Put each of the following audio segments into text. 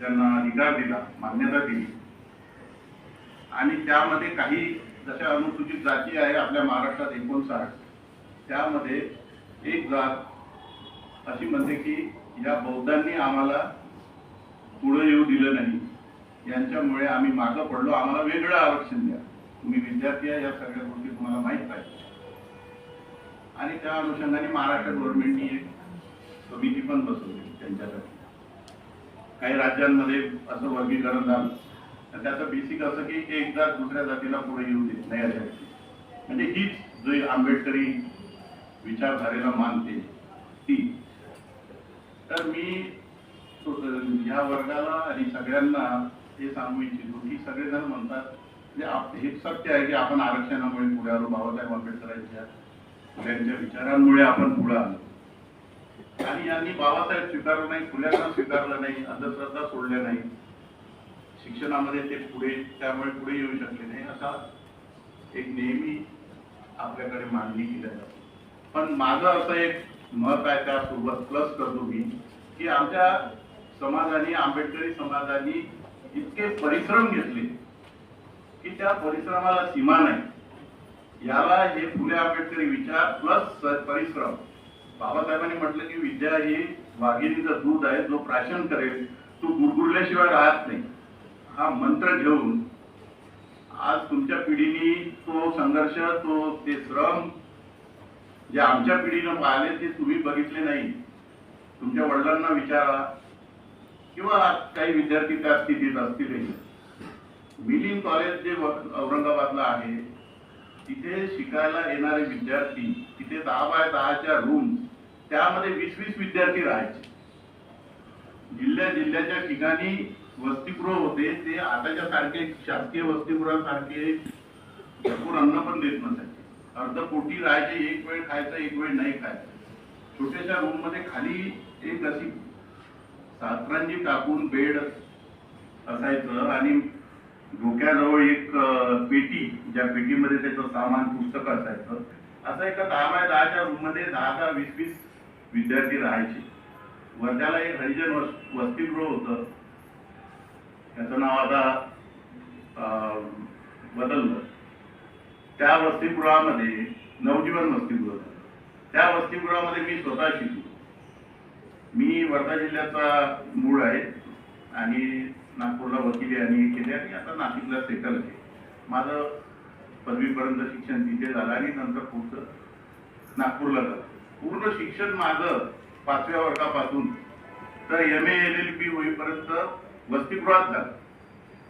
त्यांना अधिकार दिला मान्यता दिली. आणि त्यामध्ये काही जशा अनुसूचित जाती आहे आपल्या महाराष्ट्रात एकोणसाठ त्यामध्ये एक जात अशी म्हणते की या बौद्धांनी आम्हाला पुढे येऊ दिलं नाही. यांच्यामुळे आम्ही मागं पडलो. आम्हाला वेगळं आरक्षण द्या. तुम्ही विद्यार्थी आहे या सगळ्या गोष्टी तुम्हाला माहीत पाहिजे. आणि त्या अनुषंगाने महाराष्ट्र गव्हर्नमेंटनी एक समिती पण बसवली त्यांच्यासाठी. काही राज्यांमध्ये असं वर्गीकरण झालं. तर त्याचं बेसिक असं की एक जात दुसऱ्या जातीला पुढे येऊ देत नाही अशा म्हणजे हीच जो आंबेडकरी विचारधारेला मानते ती. तर मी ह्या वर्गाला आणि सगळ्यांना हे सांगू इच्छितो की सगळेजण म्हणतात म्हणजे आप- हे सत्य आहे की आपण आरक्षणामुळे पुढे आलो बाबासाहेब आंबेडकरांच्या त्यांच्या विचारांमुळे आपण पुढे आलो. आणि यांनी बाबासाहेब स्वीकारलं नाही फुल्यांना स्वीकारलं नाही अंधश्रद्धा सोडल्या नाही. शिक्षणामध्ये ते पुढे त्यामुळे पुढे येऊ शकले नाही. असा एक नेहमी आपल्याकडे मांडणी केल्या जाते. पण माझं असं एक मत आहे त्यासोबत प्लस करतो मी की आमच्या समाजाने आंबेडकरी समाजाने इतके परिश्रम घेतले की त्या परिश्रमाला सीमा नाही. याला हे फुले आंबेडकरी विचार प्लस परिश्रम. बाबासाहेबांनी म्हटलं की विद्या ही वाघिणीचं दूध आहे जो प्राशन करेल तो गुरगुरल्याशिवाय राहत नाही. हा मंत्र घेऊन आज तुमच्या पिढीने तो संघर्ष तो ते श्रम जे आमच्या पिढीनं पाहिले ते तुम्ही बघितले नाही. तुमच्या वडिलांना विचारा. किंवा काही विद्यार्थी त्या स्थितीत असतीलही. मिलिंग कॉलेज जे औरंगाबादला आहे तिथे शिकायला येणारे विद्यार्थी तिथे दहा बाय दहाच्या रूम त्यामध्ये वीस वीस विद्यार्थी राहायचे. जिल्ह्या जिल्ह्याच्या ठिकाणी वसतिगृह होते ते आताच्या सारखे शासकीय वसतिगृहासारखे भरपूर अन्न पण देत नसायचे. अर्ध पोटी राहायचे एक वेळ खायचं एक वेळ नाही खायचं. छोट्याशा रूममध्ये खाली एक अशी सातरांजी टाकून बेड असायचं आणि डोक्याजवळ एक पेटी ज्या पेटीमध्ये त्याचं सामान पुस्तक असायचं. असं एका दहा बाय दहाच्या रूममध्ये दहा दहा वीस वीस विद्यार्थी राहायचे. वर्ध्याला एक हरिजन वस- वसतिगृह होतं. त्याचं नाव आता बदललं. त्या वसतिगृहामध्ये नवजीवन वसतिगृह होतं. त्या वसतिगृहामध्ये मी स्वतः शिकलो. मी वर्धा जिल्ह्याचा मूळ आहे आणि नागपूरला वकिली आणि केले आणि आता नाशिकला सेटल आहे. माझं पदवीपर्यंत शिक्षण तिथे झालं आणि नंतर पुढचं नागपूरला झालं. पूर्ण शिक्षण माझं पाचव्या वर्गापासून. तर M A L L B होईपर्यंत वसतिगृहात झालं.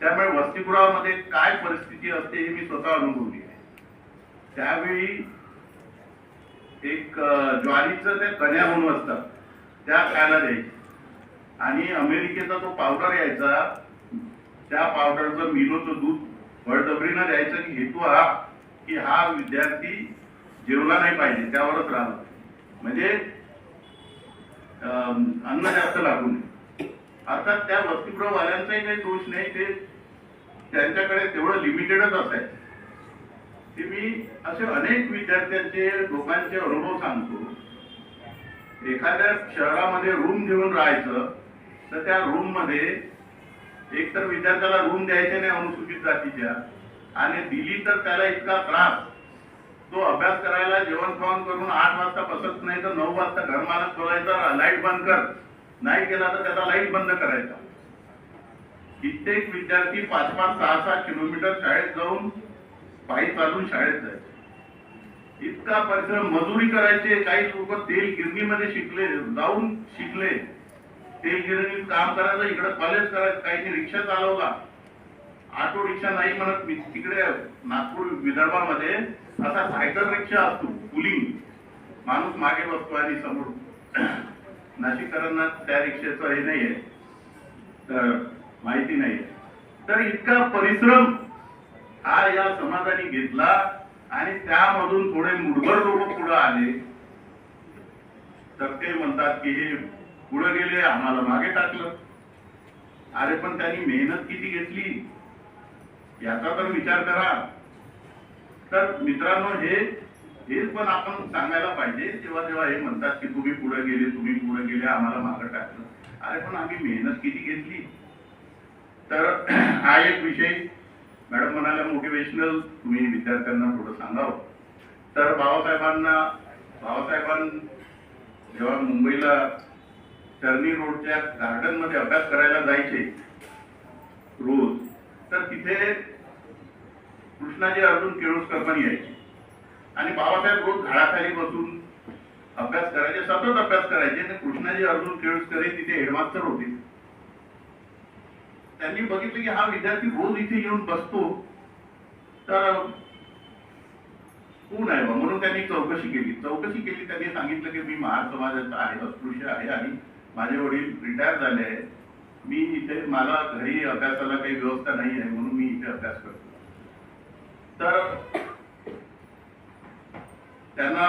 त्यामुळे वसतिगृहामध्ये काय परिस्थिती असते हे मी स्वतः अनुभवली आहे. त्यावेळी एक ज्वारीचं ते कन्या म्हणून असतात त्या खायला द्यायच्या आणि अमेरिकेचा तो पावडर यायचा. त्या पावडरचं मिलोचं दूध बळजबरीनं द्यायचं. की हेतू हा की हा विद्यार्थी जेवला नाही पाहिजे. त्यावरच राहणार. म्हणजे अं, अन्न जास्त लागू नये. अर्थात त्या वसतिगृहवाल्यांचाही काही दोष नाही ते त्यांच्याकडे तेवढं लिमिटेडच असायचं. ते मी असे अनेक विद्यार्थ्यांचे लोकांचे अनुभव सांगतो. एखाद्या शहरामध्ये रूम घेऊन राहायचं तर त्या रूममध्ये एक तर विद्यार्थ्याला रूम द्यायचे नाही अनुसूचित जातीच्या आणि दिली तर त्याला इतका त्रास. तो अभ्यास करायला जेवण खावण करून आठ वाजता बसत नाही तर नऊ वाजता घरमालक बोलायचा लाइट बंद कर. नाही केला तर त्याचा लाइट बंद करायचा. कित्येक विद्यार्थी पाच पाच सहा सहा किलोमीटर शाळेत जाऊन पायी चालून शाळेत जायचे. इतका परिश्रम मजुरी करायचे काही लोक तेल गिरणीमध्ये शिकले जाऊन शिकले. तेल गिरणीत काम करायचं इकडे कॉलेज करायचं काही रिक्षा चालवला. ऑटो रिक्षा नाही म्हणत मी. तिकडे नागपूर विदर्भामध्ये असा सायकल रिक्षा असतो पुलिंग. माणूस मागे बसतो आणि समोर. नाशिककरांना त्या रिक्षेचं हे नाहीये. तर माहिती नाही तर इतका परिश्रम हा या समाजाने घेतला आणि त्यामधून थोडे मुडभर लोक पुढे आले. तर ते म्हणतात की हे पुढे गेले आम्हाला मागे टाकलं. अरे पण त्यांनी मेहनत किती घेतली? याचा तर विचार करा. तर मित्रांनो हे हेच पण आपण सांगायला पाहिजे. जेव्हा जेव्हा हे म्हणतात की तुम्ही पुढे गेले तुम्ही पुढे गेले आम्हाला मागं टाकलं. अरे पण आम्ही मेहनत किती घेतली? तर हा एक विषय. मॅडम म्हणाल्या मोटिवेशनल तुम्ही विद्यार्थ्यांना थोडं सांगावं. तर बाबासाहेबांना बाबासाहेबां जेव्हा मुंबईला टर्नी रोडच्या गार्डनमध्ये अभ्यास करायला जायचे रोज तर तिथे कृष्णाजी अर्जुन केळुसकर पण यायचे. आणि बाबासाहेब रोज झाडाखाली बसून अभ्यास करायचे सतत अभ्यास करायचे. आणि कृष्णाजी अर्जुन केळुसकर तिथे हेडमास्टर होते. त्यांनी बघितलं की हा विद्यार्थी रोज इथे येऊन बसतो. तर कोण आहे बा? म्हणून त्यांनी चौकशी केली. चौकशी केली त्यांनी सांगितलं की मी महार समाजाचा आहे अस्पृश्य आहे आणि माझे वडील रिटायर झाले आहे मी इथे मला घरी अभ्यासाला काही व्यवस्था नाही आहे म्हणून मी इथे अभ्यास करतो तर त्यांना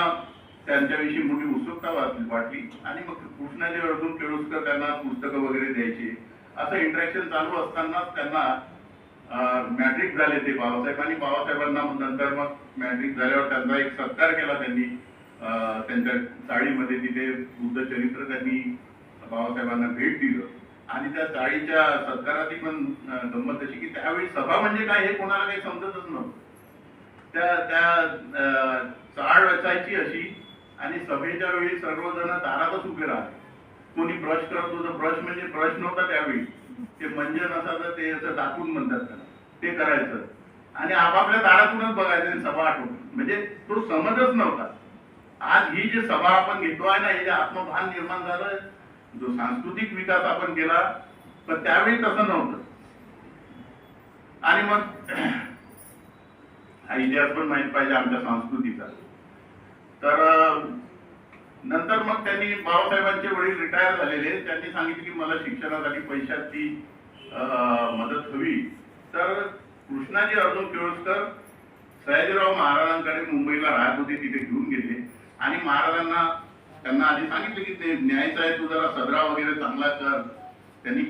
त्यांच्याविषयी मोठी उत्सुकता वाटली वाटली. आणि मग कृष्णाजी अर्जुन केळुसकर त्यांना पुस्तकं वगैरे द्यायची. असं इंटरॅक्शन चालू असताना त्यांना मॅट्रिक झाले ते बाबासाहेब. आणि बाबासाहेबांना नंतर मग मॅट्रिक झाल्यावर त्यांचा एक सत्कार केला त्यांनी. त्यांच्या चाळीमध्ये तिथे बुद्ध चरित्र त्यांनी बाबासाहेबांना भेट दिलं. आणि त्या चाळीच्या सत्काराची पण गंमत अशी की त्यावेळी सभा म्हणजे काय हे कोणाला काही समजतच नव्हतं. त्या त्या अं, चाळ रचायची अशी आणि सभेच्या वेळी सर्वजण दारातच उभे राहते कोणी ब्रश करत होतं ब्रश म्हणजे ब्रश नव्हता त्यावेळी. ते मंजन असायचं ते असं दाखवून म्हणतात त्याला. ते करायचं. आणि आपापल्या दारातूनच बघायचं आणि सभा आठवून. म्हणजे तो समजच नव्हता. आज ही जी सभा आपण घेतो आहे ना हे जे आत्मभान निर्माण झालं जो सांस्कृतिक विकास आपण केला पण त्यावेळी तसं नव्हतं. आणि मग हा इतिहास पण माहीत पाहिजे आमच्या संस्कृतीचा. तर नंतर मग त्यांनी बाबासाहेबांचे वडील रिटायर झालेले. त्यांनी सांगितले की मला शिक्षणासाठी पैशाची मदत हवी. तर कृष्णाजी अर्जुन केळुसकर सयाजीराव महाराजांकडे मुंबईला राहत होते तिथे घेऊन गेले. आणि महाराजांना त्यांना आधी सांगितलं की ते न्यायचं आहे तू जरा सदरा वगैरे चांगला कर. त्यांनी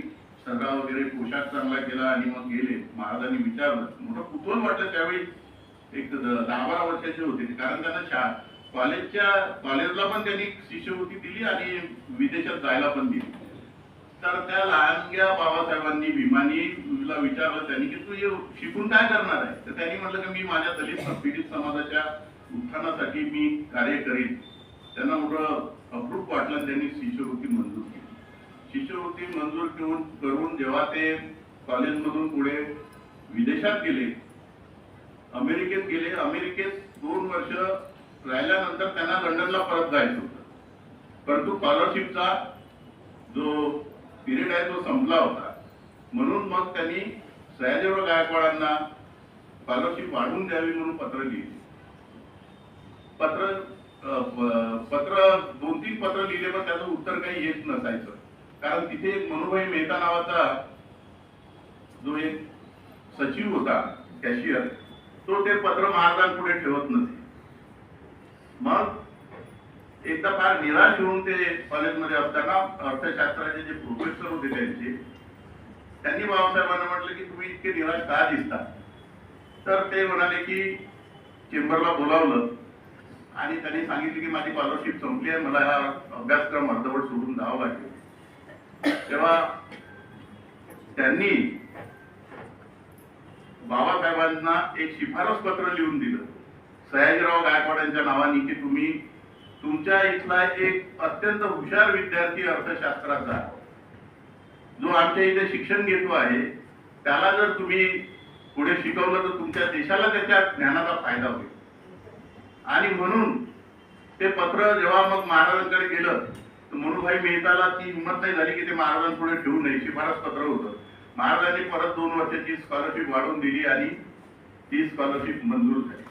सदरा वगैरे पोशाख चांगला केला आणि मग गेले. महाराजांनी विचारलं. मोठं कुतूहल वाटलं त्यावेळी. एक दहा बारा वर्षाचे होते कारण त्यांना शा कॉलेजच्या कॉलेजला पण त्यांनी शिष्यवृत्ती दिली आणि विदेशात जायला पण दिली. तर त्या लहानग्या बाबासाहेबांनी भीमानीला विचारलं त्यांनी की तू हे शिकून काय करणार आहे? तर त्यांनी म्हटलं की मी माझ्या दलित पीडित समाजाच्या उत्थानासाठी मी कार्य करीन. त्यांना मोठं अप्रूप वाटलं त्यांनी शिष्यवृत्ती मंजूर केली. शिष्यवृत्ती मंजूर करून करून जेव्हा ते कॉलेजमधून पुढे विदेशात गेले अमेरिकेत गेले अमेरिकेत दोन वर्ष राहिल्यानंतर त्यांना लंडनला परत जायचं होतं. परंतु स्कॉलरशिपचा जो पिरियड आहे तो संपला होता. म्हणून मग त्यांनी सयाजीराव गायकवाडांना स्कॉलरशिप वाढवून द्यावी म्हणून पत्र लिहिले. पत्र पत्र दोन तीन पत्र लिहिले पण त्याचं उत्तर काही येत नसायचं. कारण तिथे एक मनुभाई मेहता नावाचा जो एक सचिव होता कॅशियर तो ते पत्र महाराजांपुढे ठेवत नसे मग एकदा फार निराश होऊन ते कॉलेजमध्ये असताना अर्थशास्त्राचे जे प्रोफेसर होते त्यांचे त्यांनी बाबासाहेबांना म्हटलं की तुम्ही इतके निराश का दिसता? तर ते म्हणाले की चेंबरला बोलावलं आणि त्यांनी सांगितलं की माझी स्कॉलरशिप संपली आहे मला हा अभ्यासक्रम अर्धवट सोडून जावं लागेल. तेव्हा त्यांनी बाबासाहेबांना एक शिफारस पत्र लिहून दिलं. सयाजीराव गायकवाड यांच्या नावाने की तुम्ही तुमच्या इथला एक अत्यंत हुशार विद्यार्थी अर्थशास्त्राचा जो. आमच्या इथे शिक्षण घेतो आहे त्याला जर तुम्ही पुढे शिकवलं तर तुमच्या देशाला त्याच्या ज्ञानाचा फायदा होईल. आणि म्हणून ते पत्र जेव्हा मग महाराजांकडे गेलं तर मनुभाई मेहताला ती हिंमत नाही झाली की ते महाराजांपुढे ठेवू नये. शिफारस पत्र होतं. महाराजांनी परत दोन वर्षाची स्कॉलरशिप वाढवून दिली आणि ती स्कॉलरशिप मंजूर झाली.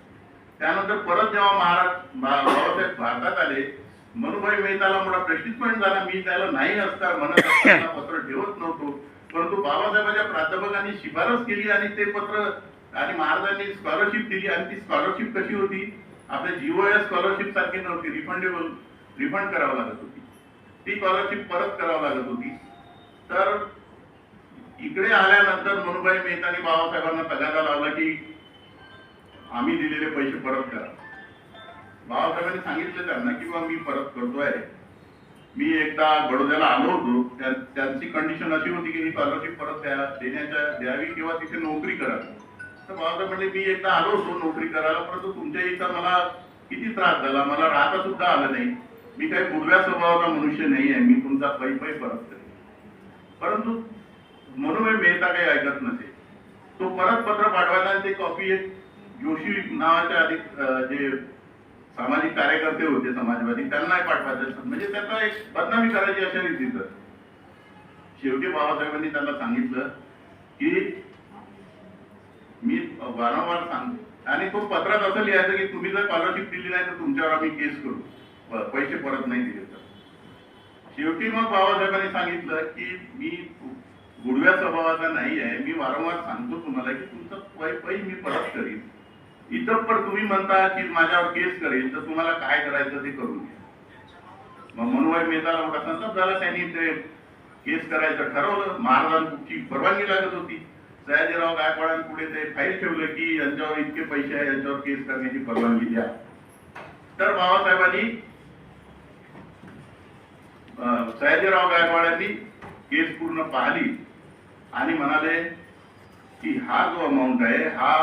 त्यानंतर परत जेव्हा महाराज बाबासाहेब भारतात आले मनुभाई मेहताला मोठा प्रश्नित पण झाला मी त्याला नाही असता म्हणत असताना पत्र ठेवत नव्हतो. परंतु बाबासाहेबांच्या प्राध्यापकांनी शिफारस केली आणि ते पत्र आणि महाराजांनी स्कॉलरशिप दिली आणि ती स्कॉलरशिप कशी होती? आपल्या जीओ या स्कॉलरशिप सारखी नव्हती. रिफंडेबल रिफंड करावं लागत होती. ती स्कॉलरशिप परत करावं लागत होती. तर इकडे आल्यानंतर मनुभाई मेहतानी बाबासाहेबांना तगादा लावला की आम्ही दिलेले पैसे परत करा. बाबासाहेबांनी सांगितलं त्यांना की मी परत करतोय. मी एकदा बडोद्याला आलो होतो. त्यांची कंडिशन अशी होती की ही स्कॉलरशिप परत द्या देण्याच्या द्यावी किंवा तिथे नोकरी करा. तर बाबासाहेब म्हणले मी एकदा आलो होतो नोकरी करायला परंतु तुमच्या इथं मला किती त्रास झाला? मला राहता सुद्धा आलं नाही. मी काही पूर्व्या स्वभावाचा मनुष्य नाही आहे मी तुमचा पै पै परत करेन. परंतु म्हणून मेहता काही ऐकत नसे. तो परत पत्र पाठवायला ते कॉपी एक जोशी नावाचे अधिक जे सामाजिक कार्यकर्ते होते समाजवादी त्यांनाही पाठवायचं म्हणजे त्याचा एक बदनामी करायची अशा रीतीचं. शेवटी बाबासाहेबांनी त्यांना सांगितलं की मी वारंवार सांगतो आणि तो पत्रात असं लिहायचं की तुम्ही जर स्कॉलरशिप दिली नाही तर तुमच्यावर आम्ही केस करू. पैसे परत नाही दिले तर. शेवटी मग बाबासाहेबांनी सांगितलं की मी गुडव्या स्वभावाचा नाही आहे. मी वारंवार सांगतो तुम्हाला की तुमचं पै पै मी परत करीन. इथं पण तुम्ही म्हणता की माझ्यावर केस करेल तर तुम्हाला काय करायचं ते करून घ्या. मग मनुभाई मेहताला मोठा झाला त्यांनी ते केस करायचं ठरवलं. महाराजांची परवानगी लागत होती. सयाजीराव गायकवाडांपुढे ते फाईल ठेवलं की यांच्यावर इतके पैसे आहे यांच्यावर केस करण्याची परवानगी द्या. तर बाबासाहेबांनी सयाजीराव सयाजीराव गायकवाडांनी केस पूर्ण पाहिली. आणि म्हणाले की हा जो अमाऊंट आहे हा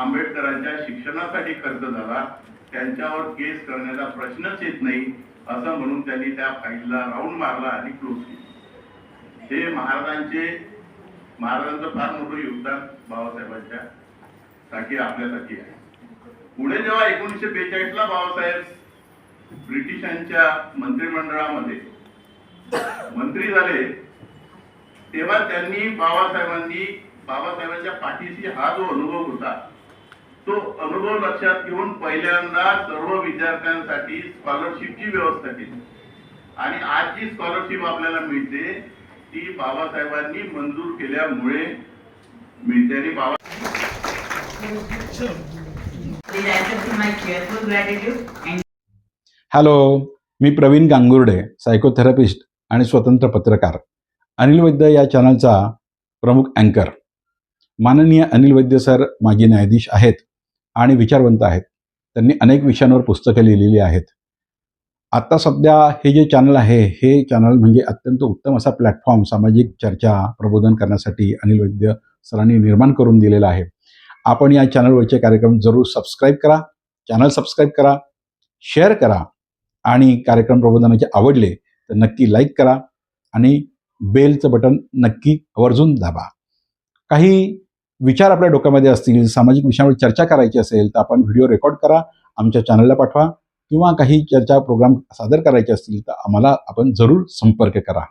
आंबेडकरांच्या शिक्षणासाठी खर्च झाला. त्यांच्यावर केस करण्याचा प्रश्नच येत नाही असं म्हणून त्यांनी त्या फाईलला राऊंड मारला आणि क्लोज केली. हे महाराजांचे महाराजांचं फार मोठं योगदान बाबासाहेबांच्या साठी आपल्यासाठी आहे. पुढे जेव्हा एकोणीसशे बेचाळीस ला बाबासाहेब ब्रिटिशांच्या मंत्रिमंडळामध्ये मंत्री झाले तेव्हा त्यांनी बाबासाहेबांनी बाबासाहेबांच्या पाठीशी हा जो अनुभव होता तो अनुभव लक्षात घेऊन पहिल्यांदा सर्व विद्यार्थ्यांसाठी स्कॉलरशिपची व्यवस्था केली. आणि आज जी स्कॉलरशिप आपल्याला मिळते ती बाबासाहेबांनी मंजूर केल्यामुळे मिळते. बाबा हॅलो मी प्रवीण गांगुर्डे सायकोथेरपिस्ट आणि स्वतंत्र पत्रकार. अनिल वैद्य या चॅनलचा प्रमुख अँकर माननीय अनिल वैद्य सर माजी न्यायाधीश आहेत आणि विचारवंत आहेत. त्यांनी अनेक विषयांवर पुस्तकं लिहिलेली आहेत. आत्ता सध्या हे जे चॅनल आहे हे चॅनल म्हणजे अत्यंत उत्तम असा प्लॅटफॉर्म सामाजिक चर्चा प्रबोधन करण्यासाठी अनिल वैद्य सरांनी निर्माण करून दिलेला आहे. आपण या चॅनलवरचे कार्यक्रम जरूर सबस्क्राईब करा चॅनल सबस्क्राईब करा शेअर करा आणि कार्यक्रम प्रबोधनाचे आवडले तर नक्की लाईक करा आणि बेलचं बटन नक्की आवर्जून दाबा. काही विचार आपल्या डोक्यामध्ये असतील सामाजिक विषयावर चर्चा करायची असेल तर आपण व्हिडिओ रेकॉर्ड करा आमच्या चॅनलला पाठवा किंवा काही चर्चा प्रोग्राम सादर करायचे असतील तर आम्हाला आपण जरूर संपर्क करा.